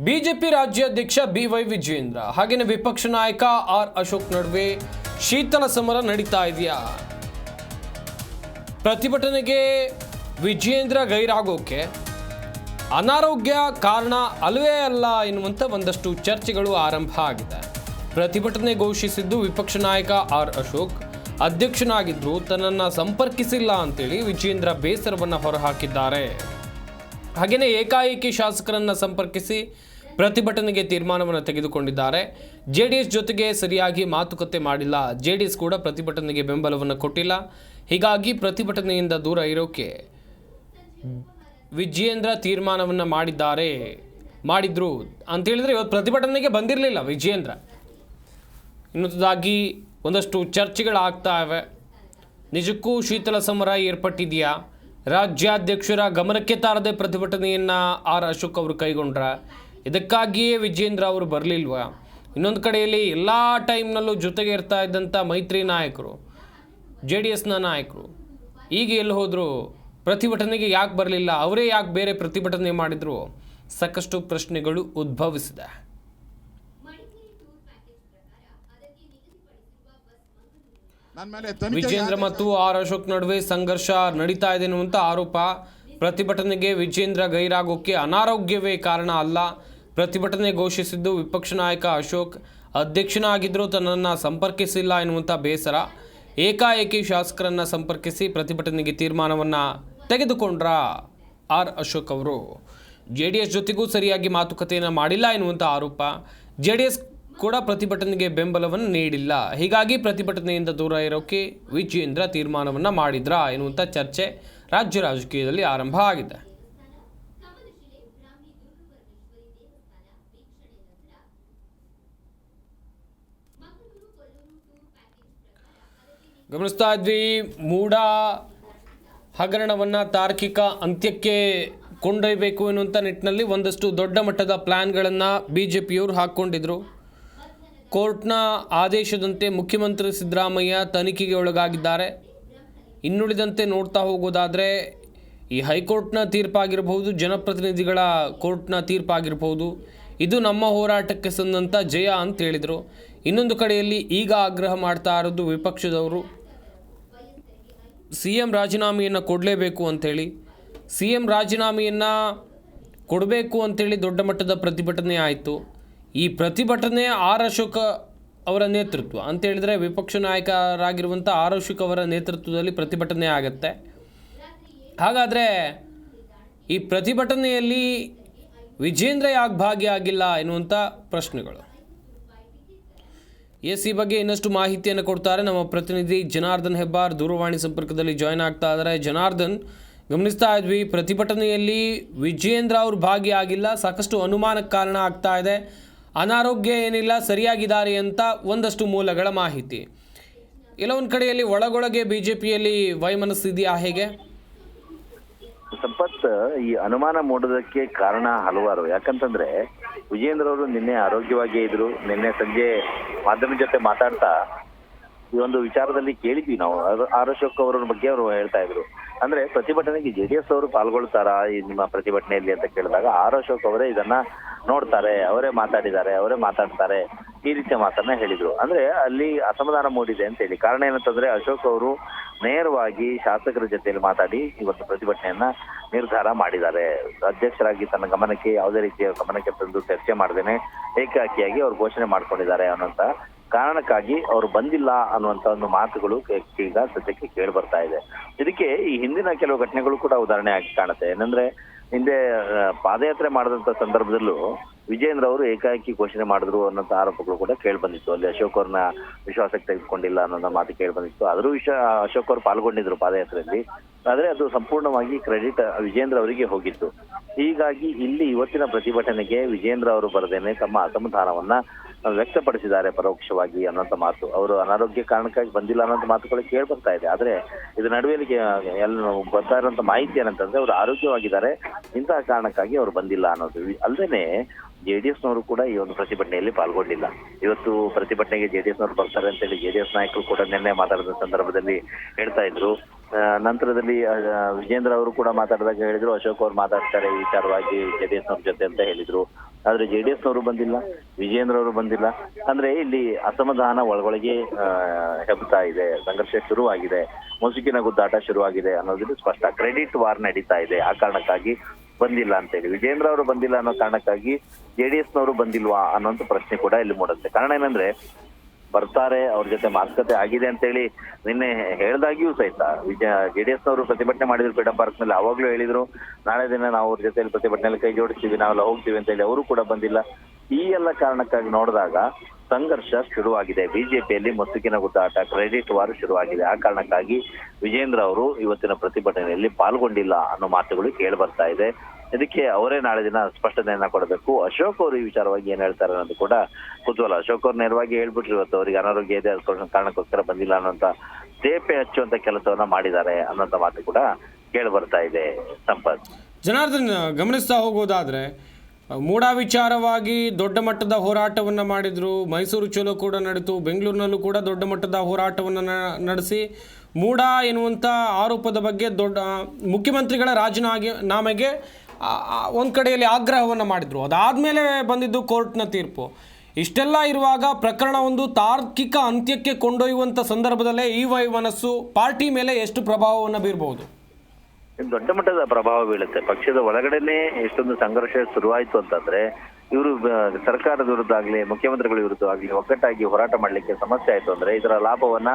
BJP ರಾಜ್ಯಾಧ್ಯಕ್ಷ B Y Vijayendra ಹಾಗೆಯೇ ವಿಪಕ್ಷ ನಾಯಕ ಆರ್ ಅಶೋಕ್ ನಡುವೆ ಶೀತಲ ಸಮರ ನಡೀತಾ ಇದೆಯಾ? ಪ್ರತಿಭಟನೆಗೆ ವಿಜಯೇಂದ್ರ ಗೈರಾಗೋಕೆ ಅನಾರೋಗ್ಯ ಕಾರಣ ಅಲ್ಲವೇ ಅಲ್ಲ ಎನ್ನುವಂಥ ಒಂದಷ್ಟು ಚರ್ಚೆಗಳು ಆರಂಭ ಆಗಿದೆ. ಪ್ರತಿಭಟನೆ ಘೋಷಿಸಿದ್ದು ವಿಪಕ್ಷ ನಾಯಕ ಆರ್ ಅಶೋಕ್. ಅಧ್ಯಕ್ಷನಾಗಿದ್ದರೂ ತನ್ನನ್ನು ಸಂಪರ್ಕಿಸಿಲ್ಲ ಅಂತೇಳಿ ವಿಜಯೇಂದ್ರ ಬೇಸರವನ್ನು ಹೊರಹಾಕಿದ್ದಾರೆ. ಹಾಗೆಯೇ ಏಕಾಏಕಿ ಶಾಸಕರನ್ನು ಸಂಪರ್ಕಿಸಿ ಪ್ರತಿಭಟನೆಗೆ ತೀರ್ಮಾನವನ್ನು ತೆಗೆದುಕೊಂಡಿದ್ದಾರೆ. ಜೆ ಡಿ ಎಸ್ ಜೊತೆಗೆ ಸರಿಯಾಗಿ ಮಾತುಕತೆ ಮಾಡಿಲ್ಲ. ಜೆ ಡಿ ಎಸ್ ಕೂಡ ಪ್ರತಿಭಟನೆಗೆ ಬೆಂಬಲವನ್ನು ಕೊಟ್ಟಿಲ್ಲ. ಹೀಗಾಗಿ ಪ್ರತಿಭಟನೆಯಿಂದ ದೂರ ಇರೋಕೆ ವಿಜಯೇಂದ್ರ ತೀರ್ಮಾನವನ್ನು ಮಾಡಿದ್ದಾರೆ, ಮಾಡಿದ್ರು ಅಂತೇಳಿದರೆ ಇವತ್ತು ಪ್ರತಿಭಟನೆಗೆ ಬಂದಿರಲಿಲ್ಲ ವಿಜಯೇಂದ್ರ. ಇನ್ನೊಂದಾಗಿ ಒಂದಷ್ಟು ಚರ್ಚೆಗಳಾಗ್ತಾ ಇವೆ ನಿಜಕ್ಕೂ ಶೀತಲ ಸಮರ ಏರ್ಪಟ್ಟಿದೆಯಾ? ರಾಜ್ಯಾಧ್ಯಕ್ಷರ ಗಮನಕ್ಕೆ ತಾರದೆ ಪ್ರತಿಭಟನೆಯನ್ನು ಆರ್ ಅಶೋಕ್ ಅವರು ಕೈಗೊಂಡ್ರ? ಇದಕ್ಕಾಗಿಯೇ ವಿಜೇಂದ್ರ ಅವರು ಬರಲಿಲ್ವಾ? ಇನ್ನೊಂದು ಕಡೆಯಲ್ಲಿ ಎಲ್ಲ ಟೈಮ್ನಲ್ಲೂ ಜೊತೆಗೆ ಇರ್ತಾ ಇದ್ದಂಥ ಮೈತ್ರಿ ನಾಯಕರು ಜೆ ಡಿ ಎಸ್ನ ನಾಯಕರು ಈಗ ಎಲ್ಲಿ ಹೋದರು ಪ್ರತಿಭಟನೆಗೆ ಯಾಕೆ ಬರಲಿಲ್ಲ? ಅವರೇ ಯಾಕೆ ಬೇರೆ ಪ್ರತಿಭಟನೆ ಮಾಡಿದ್ರು? ಸಾಕಷ್ಟು ಪ್ರಶ್ನೆಗಳು ಉದ್ಭವಿಸಿದೆ. ವಿಜೇಂದ್ರ ಮತ್ತು ಆರ್ ಅಶೋಕ್ ನಡುವೆ ಸಂಘರ್ಷ ನಡೀತಾ ಇದೆ ಅನ್ನುವಂಥ ಆರೋಪ. ಪ್ರತಿಭಟನೆಗೆ ವಿಜೇಂದ್ರ ಗೈರಾಗೋಕ್ಕೆ ಅನಾರೋಗ್ಯವೇ ಕಾರಣ ಅಲ್ಲ. ಪ್ರತಿಭಟನೆ ಘೋಷಿಸಿದ್ದು ವಿಪಕ್ಷ ನಾಯಕ ಅಶೋಕ್. ಅಧ್ಯಕ್ಷನಾಗಿದ್ದರೂ ತನ್ನನ್ನು ಸಂಪರ್ಕಿಸಿಲ್ಲ ಎನ್ನುವಂಥ ಬೇಸರ. ಏಕಾಏಕಿ ಶಾಸಕರನ್ನು ಸಂಪರ್ಕಿಸಿ ಪ್ರತಿಭಟನೆಗೆ ತೀರ್ಮಾನವನ್ನು ತೆಗೆದುಕೊಂಡ್ರ ಆರ್ ಅಶೋಕ್ ಅವರು. ಜೆ ಡಿ ಎಸ್ ಜೊತೆಗೂ ಸರಿಯಾಗಿ ಮಾತುಕತೆಯನ್ನು ಮಾಡಿಲ್ಲ ಎನ್ನುವಂಥ ಆರೋಪ. ಜೆ ಡಿ ಎಸ್ ಕೂಡ ಪ್ರತಿಭಟನೆಗೆ ಬೆಂಬಲವನ್ನು ನೀಡಿಲ್ಲ. ಹೀಗಾಗಿ ಪ್ರತಿಭಟನೆಯಿಂದ ದೂರ ಇರೋಕೆ ವಿಜಯೇಂದ್ರ ತೀರ್ಮಾನವನ್ನು ಮಾಡಿದ್ರ ಎನ್ನುವಂಥ ಚರ್ಚೆ ರಾಜ್ಯ ರಾಜಕೀಯದಲ್ಲಿ ಆರಂಭ ಆಗಿದೆ. ಗಮನಿಸ್ತಾ ಇದ್ವಿ ಮೂಡ ಹಗರಣವನ್ನು ತಾರ್ಕಿಕ ಅಂತ್ಯಕ್ಕೆ ಕೊಂಡೊಯ್ಯಬೇಕು ಎನ್ನುವಂಥ ನಿಟ್ಟಿನಲ್ಲಿ ಒಂದಷ್ಟು ದೊಡ್ಡ ಮಟ್ಟದ ಪ್ಲ್ಯಾನ್ಗಳನ್ನು ಬಿ ಜೆ ಪಿಯವರು ಹಾಕ್ಕೊಂಡಿದ್ರು. ಕೋರ್ಟ್ನ ಆದೇಶದಂತೆ ಮುಖ್ಯಮಂತ್ರಿ ಸಿದ್ದರಾಮಯ್ಯ ತನಿಖೆಗೆ ಒಳಗಾಗಿದ್ದಾರೆ. ಇನ್ನುಳಿದಂತೆ ನೋಡ್ತಾ ಹೋಗೋದಾದರೆ, ಈ ಹೈಕೋರ್ಟ್ನ ತೀರ್ಪಾಗಿರಬಹುದು, ಜನಪ್ರತಿನಿಧಿಗಳ ಕೋರ್ಟ್ನ ತೀರ್ಪಾಗಿರಬಹುದು. ಇದು ನಮ್ಮ ಹೋರಾಟಕ್ಕೆ ಸಂದಂಥ ಜಯ ಅಂತ ಹೇಳಿದರು. ಇನ್ನೊಂದು ಕಡೆಯಲ್ಲಿ ಈಗ ಆಗ್ರಹ ಮಾಡ್ತಾ ಇರೋದು ವಿಪಕ್ಷದವರು. ಸಿ ಎಂ ರಾಜೀನಾಮೆಯನ್ನು ಕೊಡಲೇಬೇಕು ಅಂಥೇಳಿ, ಸಿ ಎಂ ರಾಜೀನಾಮೆಯನ್ನು ಕೊಡಬೇಕು ಅಂಥೇಳಿ ದೊಡ್ಡ ಮಟ್ಟದ ಪ್ರತಿಭಟನೆ ಆಯಿತು. ಈ ಪ್ರತಿಭಟನೆ ಆರ್ ಅಶೋಕ ಅವರ ನೇತೃತ್ವ, ಅಂತ ಹೇಳಿದ್ರೆ ವಿಪಕ್ಷ ನಾಯಕರಾಗಿರುವಂಥ ಆರ್ ಅಶೋಕ್ ಅವರ ನೇತೃತ್ವದಲ್ಲಿ ಪ್ರತಿಭಟನೆ ಆಗುತ್ತೆ. ಹಾಗಾದರೆ ಈ ಪ್ರತಿಭಟನೆಯಲ್ಲಿ ವಿಜೇಂದ್ರ ಯಾಕೆ ಭಾಗಿಯಾಗಿಲ್ಲ ಎನ್ನುವಂಥ ಪ್ರಶ್ನೆಗಳು. ಎಸ್ ಈ ಬಗ್ಗೆ ಇನ್ನಷ್ಟು ಮಾಹಿತಿಯನ್ನು ಕೊಡ್ತಾರೆ ನಮ್ಮ ಪ್ರತಿನಿಧಿ ಜನಾರ್ದನ್ ಹೆಬ್ಬಾರ್. ದೂರವಾಣಿ ಸಂಪರ್ಕದಲ್ಲಿ ಜಾಯ್ನ್ ಆಗ್ತಾ ಇದ್ದಾರೆ. ಜನಾರ್ದನ್, ಗಮನಿಸ್ತಾ ಇದ್ವಿ, ಪ್ರತಿಭಟನೆಯಲ್ಲಿ ವಿಜೇಂದ್ರ ಅವರು ಭಾಗಿಯಾಗಿಲ್ಲ. ಸಾಕಷ್ಟು ಅನುಮಾನಕ್ಕೆ ಕಾರಣ ಆಗ್ತಾ ಇದೆ. ಅನಾರೋಗ್ಯ ಏನಿಲ್ಲ, ಸರಿಯಾಗಿದ್ದಾರೆ ಅಂತ ಒಂದಷ್ಟು ಮೂಲಗಳ ಮಾಹಿತಿ. ಕೆಲವೊಂದು ಕಡೆಯಲ್ಲಿ ಒಳಗೊಳಗೆ ಬಿ ಜೆ ಪಿಯಲ್ಲಿ ವೈಮನಸ್ಸಿದೆಯಾ ಹೇಗೆ? ಸಂಪತ್, ಈ ಅನುಮಾನ ಮೂಡೋದಕ್ಕೆ ಕಾರಣ ಹಲವಾರು. ಯಾಕಂತಂದ್ರೆ ವಿಜೇಂದ್ರ ಅವರು ನಿನ್ನೆ ಆರೋಗ್ಯವಾಗಿಯೇ ಇದ್ರು. ನಿನ್ನೆ ಸಂಜೆ ಮಾಧ್ಯಮ ಜೊತೆ ಮಾತಾಡ್ತಾ ಈ ಒಂದು ವಿಚಾರದಲ್ಲಿ ಕೇಳಿದ್ವಿ ನಾವು. ಆರ್- ಅಶೋಕ್ ಅವರ ಬಗ್ಗೆ ಅವರು ಹೇಳ್ತಾ ಇದ್ರು. ಅಂದ್ರೆ, ಪ್ರತಿಭಟನೆಗೆ ಜೆಡಿಎಸ್ ಅವರು ಪಾಲ್ಗೊಳ್ತಾರಾ, ಈ ನಿಮ್ಮ ಪ್ರತಿಭಟನೆಯಲ್ಲಿ ಅಂತ ಕೇಳಿದಾಗ, ಆರ್ ಅಶೋಕ್ ಅವರೇ ಇದನ್ನ ನೋಡ್ತಾರೆ. ಅವರೇ ಮಾತಾಡಿದ್ದಾರೆ, ಅವರೇ ಮಾತಾಡ್ತಾರೆ. ಈ ರೀತಿಯ ಮಾತನ್ನ ಹೇಳಿದ್ರು. ಅಂದ್ರೆ ಅಲ್ಲಿ ಅಸಮಾಧಾನ ಮೂಡಿದೆ ಅಂತ ಹೇಳಿ. ಕಾರಣ ಏನಂತಂದ್ರೆ ಅಶೋಕ್ ಅವರು ನೇರವಾಗಿ ಶಾಸಕರ ಜೊತೆಯಲ್ಲಿ ಮಾತಾಡಿ ಇವತ್ತು ಪ್ರತಿಭಟನೆಯನ್ನ ನಿರ್ಧಾರ ಮಾಡಿದ್ದಾರೆ. ಅಧ್ಯಕ್ಷರಾಗಿ ತನ್ನ ಗಮನಕ್ಕೆ ಯಾವುದೇ ರೀತಿಯ ಗಮನಕ್ಕೆ ತಂದು ಚರ್ಚೆ ಮಾಡದೇನೆ ಏಕಾಕಿಯಾಗಿ ಅವರು ಘೋಷಣೆ ಮಾಡ್ಕೊಂಡಿದ್ದಾರೆ ಅನ್ನೋಂತ ಕಾರಣಕ್ಕಾಗಿ ಅವರು ಬಂದಿಲ್ಲ ಅನ್ನುವಂತ ಒಂದು ಮಾತುಗಳು ಈಗ ಸದ್ಯಕ್ಕೆ ಕೇಳಿ ಬರ್ತಾ ಇದೆ. ಇದಕ್ಕೆ ಈ ಹಿಂದಿನ ಕೆಲವು ಘಟನೆಗಳು ಕೂಡ ಉದಾಹರಣೆ ಆಗಿ ಕಾಣುತ್ತೆ. ಏನಂದ್ರೆ ಹಿಂದೆ ಪಾದಯಾತ್ರೆ ಮಾಡಿದಂತ ಸಂದರ್ಭದಲ್ಲೂ ವಿಜೇಂದ್ರ ಅವರು ಏಕಾಏಕಿ ಘೋಷಣೆ ಮಾಡಿದ್ರು ಅನ್ನೋಂಥ ಆರೋಪಗಳು ಕೂಡ ಕೇಳಿ ಬಂದಿತ್ತು. ಅಲ್ಲಿ ಅಶೋಕ್ ಅವ್ರನ್ನ ವಿಶ್ವಾಸಕ್ಕೆ ತೆಗೆದುಕೊಂಡಿಲ್ಲ ಅನ್ನೋ ಮಾತು ಕೇಳಿ ಬಂದಿತ್ತು. ಆದ್ರೂ ವಿಶ್ವ ಅಶೋಕ್ ಅವರು ಪಾಲ್ಗೊಂಡಿದ್ರು ಪಾದಯಾತ್ರೆಯಲ್ಲಿ. ಆದ್ರೆ ಅದು ಸಂಪೂರ್ಣವಾಗಿ ಕ್ರೆಡಿಟ್ ವಿಜೇಂದ್ರ ಅವರಿಗೆ ಹೋಗಿತ್ತು. ಹೀಗಾಗಿ ಇಲ್ಲಿ ಇವತ್ತಿನ ಪ್ರತಿಭಟನೆಗೆ ವಿಜೇಂದ್ರ ಅವರು ಬರದೇನೆ ತಮ್ಮ ಅಸಮಾಧಾನವನ್ನ ವ್ಯಕ್ತಪಡಿಸಿದ್ದಾರೆ ಪರೋಕ್ಷವಾಗಿ ಅನ್ನೋಂಥ ಮಾತು. ಅವರು ಅನಾರೋಗ್ಯ ಕಾರಣಕ್ಕಾಗಿ ಬಂದಿಲ್ಲ ಅನ್ನೋಂಥ ಮಾತುಗಳು ಕೇಳಿ ಬರ್ತಾ ಇದೆ. ಆದ್ರೆ ಇದು ನಡುವೆ ಎಲ್ಲ ಬರ್ತಾ ಇರುವಂತ ಮಾಹಿತಿ ಏನಂತಂದ್ರೆ ಅವರು ಆರೋಗ್ಯವಾಗಿದ್ದಾರೆ. ಇಂತಹ ಕಾರಣಕ್ಕಾಗಿ ಅವರು ಬಂದಿಲ್ಲ ಅನ್ನೋದು. ಅಲ್ಲದೆ ಜೆಡಿಎಸ್ ನವರು ಕೂಡ ಈ ಒಂದು ಪ್ರತಿಭಟನೆಯಲ್ಲಿ ಪಾಲ್ಗೊಂಡಿಲ್ಲ. ಇವತ್ತು ಪ್ರತಿಭಟನೆಗೆ ಜೆಡಿಎಸ್ ನವರು ಬರ್ತಾರೆ ಅಂತೇಳಿ ಜೆಡಿಎಸ್ ನಾಯಕರು ಕೂಡ ನಿನ್ನೆ ಮಾತಾಡಿದ ಸಂದರ್ಭದಲ್ಲಿ ಹೇಳ್ತಾ ಇದ್ರು. ನಂತರದಲ್ಲಿ ವಿಜೇಂದ್ರ ಅವರು ಕೂಡ ಮಾತಾಡಿದಾಗ ಹೇಳಿದ್ರು. ಅಶೋಕ್ ಅವರು ಮಾತಾಡ್ತಾರೆ ಈ ವಿಚಾರವಾಗಿ ಎಸ್ ನವ್ರ ಜೊತೆ ಅಂತ ಹೇಳಿದ್ರು. ಆದ್ರೆ ಜೆ ಡಿ ಎಸ್ನವರು ಬಂದಿಲ್ಲ ವಿಜೇಂದ್ರ ಅವರು ಬಂದಿಲ್ಲ. ಅಂದ್ರೆ ಇಲ್ಲಿ ಅಸಮಾಧಾನ ಒಳಗೊಳಗೆ ಹೆಬ್ತಾ ಇದೆ, ಸಂಘರ್ಷ ಶುರುವಾಗಿದೆ, ಮುಸುಕಿನ ಗುದ್ದಾಟ ಶುರುವಾಗಿದೆ ಅನ್ನೋದು ಸ್ಪಷ್ಟ ಕ್ರೆಡಿಟ್ ವಾರ್ ನಡೀತಾ ಇದೆ, ಆ ಕಾರಣಕ್ಕಾಗಿ ಬಂದಿಲ್ಲ ಅಂತ ಹೇಳಿ ವಿಜೇಂದ್ರ ಅವರು ಬಂದಿಲ್ಲ ಅನ್ನೋ ಕಾರಣಕ್ಕಾಗಿ ಜೆಡಿಎಸ್ ನವರು ಬಂದಿಲ್ವಾ ಅನ್ನೋಂಥ ಪ್ರಶ್ನೆ ಕೂಡ ಇಲ್ಲಿ ಮೂಡುತ್ತೆ. ಕಾರಣ ಏನಂದ್ರೆ ಬರ್ತಾರೆ, ಅವ್ರ ಜೊತೆ ಮಾತುಕತೆ ಆಗಿದೆ ಅಂತೇಳಿ ನಿನ್ನೆ ಹೇಳ್ದಾಗಿಯೂ ಸಹಿತ. ವಿಜಯ ಜೆಡಿಎಸ್ ಅವರು ಪ್ರತಿಭಟನೆ ಮಾಡಿದ್ರು ಫ್ರೀಡಮ್ ಪಾರ್ಕ್ನಲ್ಲಿ ಅವಾಗ್ಲೂ ಹೇಳಿದ್ರು, ನಾಳೆ ದಿನ ನಾವು ಅವ್ರ ಜೊತೆ ಪ್ರತಿಭಟನೆಯಲ್ಲಿ ಕೈ ಜೋಡಿಸ್ತೀವಿ, ನಾವೆಲ್ಲ ಹೋಗ್ತೀವಿ ಅಂತ ಹೇಳಿ ಅವರು ಕೂಡ ಬಂದಿಲ್ಲ. ಈ ಎಲ್ಲ ಕಾರಣಕ್ಕಾಗಿ ನೋಡಿದಾಗ ಸಂಘರ್ಷ ಶುರುವಾಗಿದೆ. ಬಿಜೆಪಿಯಲ್ಲಿ ಮುಸುಕಿನ ಗುದ್ದಾಟ ಕ್ರೆಡಿಟ್ ವಾರ್ ಶುರುವಾಗಿದೆ. ಆ ಕಾರಣಕ್ಕಾಗಿ ವಿಜೇಂದ್ರ ಅವರು ಇವತ್ತಿನ ಪ್ರತಿಭಟನೆಯಲ್ಲಿ ಪಾಲ್ಗೊಂಡಿಲ್ಲ ಅನ್ನೋ ಮಾತುಗಳು ಕೇಳಿ ಬರ್ತಾ ಇದೆ. ಇದಕ್ಕೆ ಅವರೇ ನಾಳೆ ದಿನ ಸ್ಪಷ್ಟತೆಯನ್ನ ಕೊಡಬೇಕು. ಅಶೋಕ್ ಅವರು ಈ ವಿಚಾರವಾಗಿ ಏನ್ ಹೇಳ್ತಾರೆ ಅನ್ನೋದು ಕೂಡ ಕುತೂಹಲ. ಅಶೋಕ್ ಅವ್ರು ನೇರವಾಗಿ ಹೇಳ್ಬಿಟ್ರು ಇವತ್ತು ಅವರಿಗೆ ಅನಾರೋಗ್ಯ ಇದೆ ಅದಕ್ಕೋಸ್ಕರ ಕಾರಣಕ್ಕೋಸ್ಕರ ಬಂದಿಲ್ಲ ಅನ್ನೋಂತ ತೇಪೆ ಹಚ್ಚುವಂತ ಕೆಲಸವನ್ನ ಮಾಡಿದ್ದಾರೆ ಅನ್ನೋಂತ ಮಾತು ಕೂಡ ಕೇಳಿ ಬರ್ತಾ ಇದೆ ಸಂಪತ್. ಜನಾರ್ದನ್, ಗಮನಿಸ್ತಾ ಹೋಗೋದಾದ್ರೆ ಮೂಡ ವಿಚಾರವಾಗಿ ದೊಡ್ಡ ಮಟ್ಟದ ಹೋರಾಟವನ್ನು ಮಾಡಿದ್ರು. ಮೈಸೂರು ಚಲೋ ಕೂಡ ನಡೆತು, ಬೆಂಗಳೂರಿನಲ್ಲೂ ಕೂಡ ದೊಡ್ಡ ಮಟ್ಟದ ಹೋರಾಟವನ್ನು ನಡೆಸಿ ಮೂಡ ಎನ್ನುವಂಥ ಆರೋಪದ ಬಗ್ಗೆ ದೊಡ್ಡ ಮುಖ್ಯಮಂತ್ರಿಗಳ ರಾಜೀನಾಗೆ ನಾಮೆಗೆ ಒಂದು ಕಡೆಯಲ್ಲಿ ಆಗ್ರಹವನ್ನು ಮಾಡಿದರು. ಅದಾದಮೇಲೆ ಬಂದಿದ್ದು ಕೋರ್ಟ್ನ ತೀರ್ಪು. ಇಷ್ಟೆಲ್ಲ ಇರುವಾಗ ಪ್ರಕರಣ ಒಂದು ತಾರ್ಕಿಕ ಅಂತ್ಯಕ್ಕೆ ಕೊಂಡೊಯ್ಯುವಂಥ ಸಂದರ್ಭದಲ್ಲೇ ಈ ವೈ ಮನಸ್ಸು ಪಾರ್ಟಿ ಮೇಲೆ ಎಷ್ಟು ಪ್ರಭಾವವನ್ನು ಬೀರಬಹುದು? ದೊಡ್ಡ ಮಟ್ಟದ ಪ್ರಭಾವ ಬೀಳುತ್ತೆ. ಪಕ್ಷದ ಒಳಗಡೆನೆ ಎಷ್ಟೊಂದು ಸಂಘರ್ಷ ಶುರುವಾಯಿತು ಅಂತಂದ್ರೆ, ಇವರು ಸರ್ಕಾರದ ವಿರುದ್ಧ ಆಗ್ಲಿ, ಮುಖ್ಯಮಂತ್ರಿಗಳ ವಿರುದ್ಧ ಆಗ್ಲಿ ಒಗ್ಗಟ್ಟಾಗಿ ಹೋರಾಟ ಮಾಡ್ಲಿಕ್ಕೆ ಸಮಸ್ಯೆ ಆಯ್ತು ಅಂದ್ರೆ, ಇದರ ಲಾಭವನ್ನ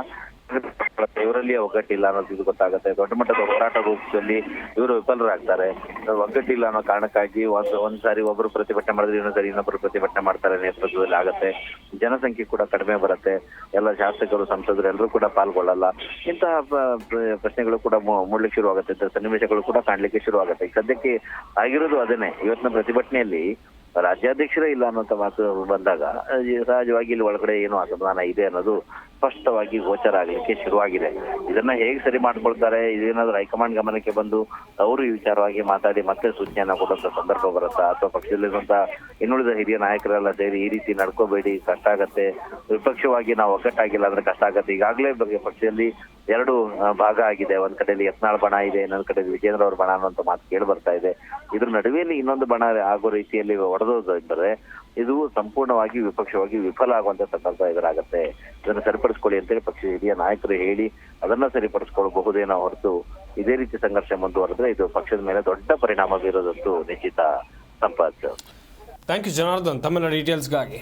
ಇವರಲ್ಲಿ ಒಗ್ಗಟ್ಟಿಲ್ಲ ಅನ್ನೋದು ಇದು ಗೊತ್ತಾಗುತ್ತೆ. ದೊಡ್ಡ ಮಟ್ಟದ ಹೋರಾಟ ರೂಪದಲ್ಲಿ ಇವರು ವಿಫಲರಾಗ್ತಾರೆ. ಒಗ್ಗಟ್ಟಿಲ್ಲ ಅನ್ನೋ ಕಾರಣಕ್ಕಾಗಿ ಒಂದ್ ಒಂದ್ ಸಾರಿ ಒಬ್ರು ಪ್ರತಿಭಟನೆ ಮಾಡಿದ್ರೆ ಇನ್ನೊಂದ್ಸರಿ ಇನ್ನೊಬ್ರು ಪ್ರತಿಭಟನೆ ಮಾಡ್ತಾರೆ ನೇತೃತ್ವದಲ್ಲಿ ಆಗತ್ತೆ. ಜನಸಂಖ್ಯೆ ಕೂಡ ಕಡಿಮೆ ಬರುತ್ತೆ. ಎಲ್ಲ ಶಾಸಕರು, ಸಂಸದರು ಎಲ್ಲರೂ ಕೂಡ ಪಾಲ್ಗೊಳ್ಳಲ್ಲ. ಇಂತಹ ಪ್ರಶ್ನೆಗಳು ಕೂಡ ಮೂಡ್ಲಿಕ್ಕೆ ಶುರುವಾಗುತ್ತೆ. ಆಗುತ್ತೆ ಸನ್ನಿವೇಶಗಳು ಕೂಡ ಕಾಣ್ಲಿಕ್ಕೆ ಶುರು ಆಗುತ್ತೆ ಸದ್ಯಕ್ಕೆ ಆಗಿರೋದು ಅದನ್ನೇ. ಇವತ್ತಿನ ಪ್ರತಿಭಟನೆಯಲ್ಲಿ ರಾಜ್ಯಾಧ್ಯಕ್ಷರೇ ಇಲ್ಲ ಅನ್ನೋಂಥ ಮಾತು ಬಂದಾಗ ಸಹಜವಾಗಿ ಇಲ್ಲಿ ಒಳಗಡೆ ಏನು ಅಸಮಾಧಾನ ಇದೆ ಅನ್ನೋದು ಸ್ಪಷ್ಟವಾಗಿ ಗೋಚರ ಆಗಲಿಕ್ಕೆ ಶುರುವಾಗಿದೆ. ಇದನ್ನ ಹೇಗೆ ಸರಿ ಮಾಡ್ಕೊಳ್ತಾರೆ, ಇದೇನಾದ್ರೂ ಹೈಕಮಾಂಡ್ ಗಮನಕ್ಕೆ ಬಂದು ಅವರು ಈ ವಿಚಾರವಾಗಿ ಮಾತಾಡಿ ಮತ್ತೆ ಸೂಚನೆಯನ್ನ ಕೊಡುವಂತ ಸಂದರ್ಭ ಬರುತ್ತಾ? ಅಥವಾ ಪಕ್ಷದಲ್ಲಿರುವಂತ ಇನ್ನುಳಿದ ಹಿರಿಯ ನಾಯಕರೆಲ್ಲ ಸೇರಿ ಈ ರೀತಿ ನಡ್ಕೋಬೇಡಿ, ಕಷ್ಟ ಆಗತ್ತೆ, ವಿಪಕ್ಷವಾಗಿ ನಾವು ಒಗ್ಗಟ್ಟಾಗಿಲ್ಲ ಅಂದ್ರೆ ಕಷ್ಟ ಆಗತ್ತೆ. ಈಗಾಗಲೇ ಬಗ್ಗೆ ಪಕ್ಷದಲ್ಲಿ ಎರಡು ಭಾಗ ಆಗಿದೆ. ಒಂದ್ ಕಡೆಯಲ್ಲಿ ಯತ್ನಾಳ್ ಬಣ ಇದೆ, ಇನ್ನೊಂದ್ ಕಡೆ ವಿಜೇಂದ್ರ ಅವ್ರ ಬಣ ಅನ್ನುವಂತ ಮಾತು ಕೇಳಿ ಬರ್ತಾ ಇದೆ. ಇದ್ರ ನಡುವೆಯಲ್ಲಿ ಇನ್ನೊಂದು ಬಣ ಆಗೋ ರೀತಿಯಲ್ಲಿ ಒಡೆದೋದ್ರೆ ಇದು ಸಂಪೂರ್ಣವಾಗಿ ವಿಪಕ್ಷವಾಗಿ ವಿಫಲ ಆಗುವಂತ ಸಂದರ್ಭ ಎದುರಾಗುತ್ತೆ. ಇದನ್ನು ಸರಿಪಡಿಸ್ಕೊಳ್ಳಿ ಅಂತೇಳಿ ಪಕ್ಷದ ಹಿರಿಯ ನಾಯಕರು ಹೇಳಿ ಅದನ್ನ ಸರಿಪಡಿಸ್ಕೊಳ್ಬಹುದೇನೋ ಹೊರತು ಇದೇ ರೀತಿ ಸಂಘರ್ಷ ಮುಂದುವರೆದ್ರೆ ಇದು ಪಕ್ಷದ ಮೇಲೆ ದೊಡ್ಡ ಪರಿಣಾಮ ಬೀರೋದಂತೂ ನಿಶ್ಚಿತ ಸಂಪತ್ ಥ್ಯಾಂಕ್ ಯು ಜನಾರ್ದನ್. ತಮ್ಮೆಲ್ಲ ಡೀಟೇಲ್ಸ್ಗಾಗಿ